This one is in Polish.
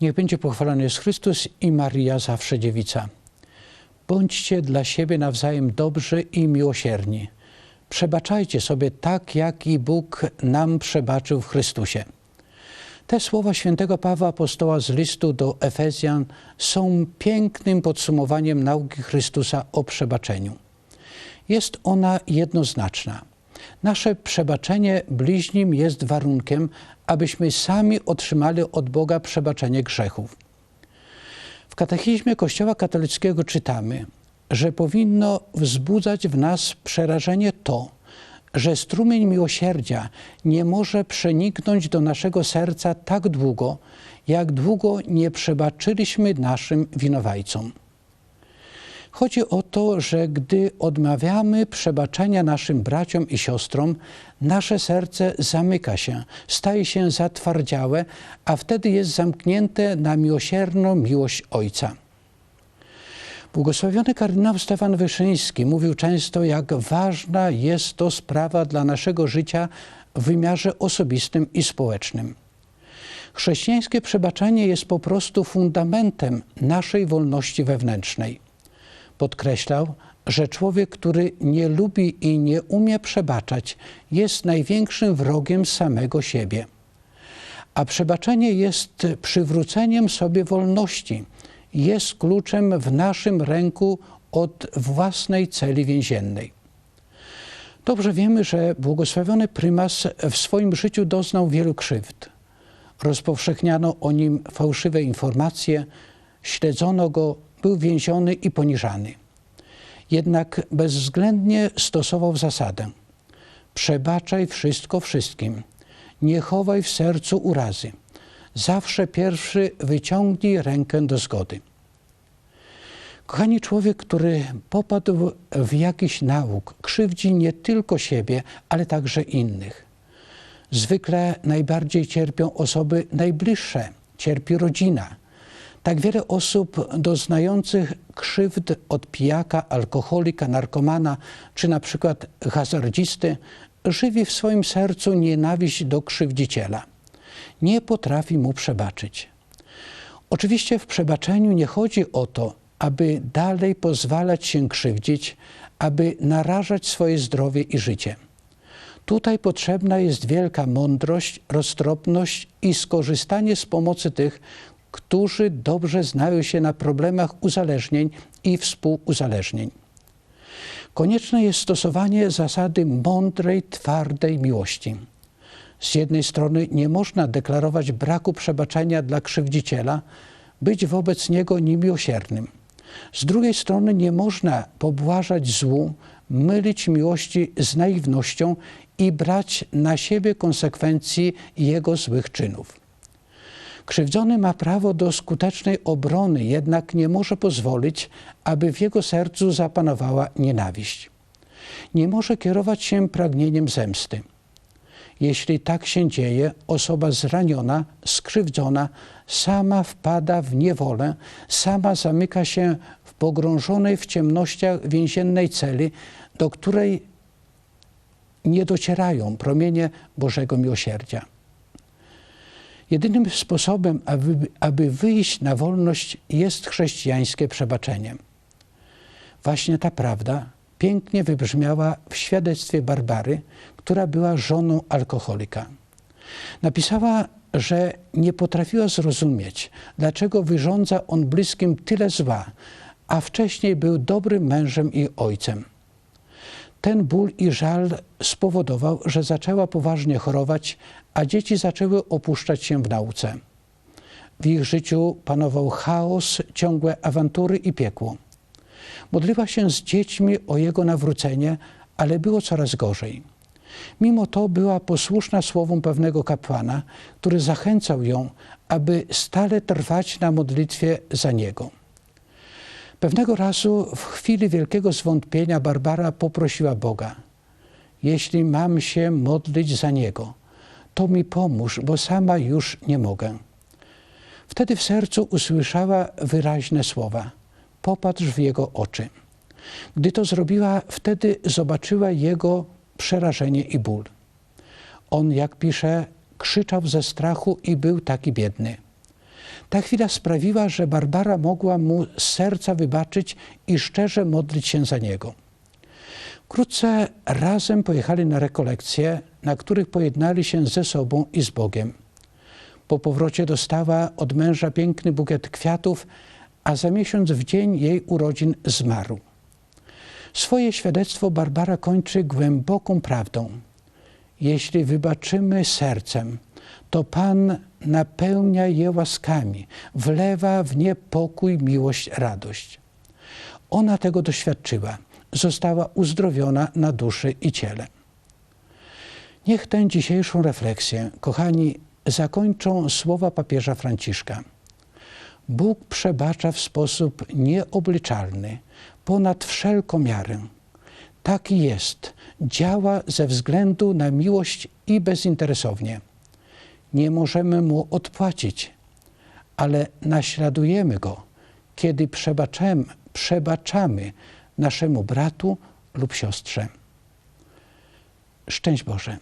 Niech będzie pochwalony jest Chrystus i Maria zawsze dziewica. Bądźcie dla siebie nawzajem dobrzy i miłosierni. Przebaczajcie sobie tak, jak i Bóg nam przebaczył w Chrystusie. Te słowa świętego Pawła Apostoła z listu do Efezjan są pięknym podsumowaniem nauki Chrystusa o przebaczeniu. Jest ona jednoznaczna. Nasze przebaczenie bliźnim jest warunkiem, abyśmy sami otrzymali od Boga przebaczenie grzechów. W katechizmie Kościoła katolickiego czytamy, że powinno wzbudzać w nas przerażenie to, że strumień miłosierdzia nie może przeniknąć do naszego serca tak długo, jak długo nie przebaczyliśmy naszym winowajcom. Chodzi o to, że gdy odmawiamy przebaczenia naszym braciom i siostrom, nasze serce zamyka się, staje się zatwardziałe, a wtedy jest zamknięte na miłosierną miłość Ojca. Błogosławiony kardynał Stefan Wyszyński mówił często, jak ważna jest to sprawa dla naszego życia w wymiarze osobistym i społecznym. Chrześcijańskie przebaczenie jest po prostu fundamentem naszej wolności wewnętrznej. Podkreślał, że człowiek, który nie lubi i nie umie przebaczać, jest największym wrogiem samego siebie. A przebaczenie jest przywróceniem sobie wolności, jest kluczem w naszym ręku od własnej celi więziennej. Dobrze wiemy, że błogosławiony prymas w swoim życiu doznał wielu krzywd. Rozpowszechniano o nim fałszywe informacje, śledzono go, był więziony i poniżany. Jednak bezwzględnie stosował zasadę: przebaczaj wszystko wszystkim, nie chowaj w sercu urazy. Zawsze pierwszy wyciągnij rękę do zgody. Kochani, człowiek, który popadł w jakiś nauk, krzywdzi nie tylko siebie, ale także innych. Zwykle najbardziej cierpią osoby najbliższe, cierpi rodzina. Tak wiele osób doznających krzywd od pijaka, alkoholika, narkomana czy na przykład hazardzisty żywi w swoim sercu nienawiść do krzywdziciela. Nie potrafi mu przebaczyć. Oczywiście w przebaczeniu nie chodzi o to, aby dalej pozwalać się krzywdzić, aby narażać swoje zdrowie i życie. Tutaj potrzebna jest wielka mądrość, roztropność i skorzystanie z pomocy tych, którzy dobrze znają się na problemach uzależnień i współuzależnień. Konieczne jest stosowanie zasady mądrej, twardej miłości. Z jednej strony nie można deklarować braku przebaczenia dla krzywdziciela, być wobec niego niemiłosiernym. Z drugiej strony nie można pobłażać złu, mylić miłości z naiwnością i brać na siebie konsekwencji jego złych czynów. Krzywdzony ma prawo do skutecznej obrony, jednak nie może pozwolić, aby w jego sercu zapanowała nienawiść. Nie może kierować się pragnieniem zemsty. Jeśli tak się dzieje, osoba zraniona, skrzywdzona, sama wpada w niewolę, sama zamyka się w pogrążonej w ciemnościach więziennej celi, do której nie docierają promienie Bożego Miłosierdzia. Jedynym sposobem, aby, aby wyjść na wolność, jest chrześcijańskie przebaczenie. Właśnie ta prawda pięknie wybrzmiała w świadectwie Barbary, która była żoną alkoholika. Napisała, że nie potrafiła zrozumieć, dlaczego wyrządza on bliskim tyle zła, a wcześniej był dobrym mężem i ojcem. Ten ból i żal spowodował, że zaczęła poważnie chorować, a dzieci zaczęły opuszczać się w nauce. W ich życiu panował chaos, ciągłe awantury i piekło. Modliła się z dziećmi o jego nawrócenie, ale było coraz gorzej. Mimo to była posłuszna słowom pewnego kapłana, który zachęcał ją, aby stale trwać na modlitwie za niego. Pewnego razu, w chwili wielkiego zwątpienia, Barbara poprosiła Boga: Jeśli mam się modlić za niego, to mi pomóż, bo sama już nie mogę. Wtedy w sercu usłyszała wyraźne słowa: Popatrz w jego oczy. Gdy to zrobiła, wtedy zobaczyła jego przerażenie i ból. On, jak pisze, krzyczał ze strachu i był taki biedny. Ta chwila sprawiła, że Barbara mogła mu z serca wybaczyć i szczerze modlić się za niego. Wkrótce razem pojechali na rekolekcje, na których pojednali się ze sobą i z Bogiem. Po powrocie dostała od męża piękny bukiet kwiatów, a za miesiąc w dzień jej urodzin zmarł. Swoje świadectwo Barbara kończy głęboką prawdą. Jeśli wybaczymy sercem, to Pan napełnia je łaskami, wlewa w nie pokój, miłość, radość. Ona tego doświadczyła, została uzdrowiona na duszy i ciele. Niech tę dzisiejszą refleksję, kochani, zakończą słowa papieża Franciszka. Bóg przebacza w sposób nieobliczalny, ponad wszelką miarę. Taki jest, działa ze względu na miłość i bezinteresownie. Nie możemy mu odpłacić, ale naśladujemy go, kiedy przebaczamy, przebaczamy naszemu bratu lub siostrze. Szczęść Boże.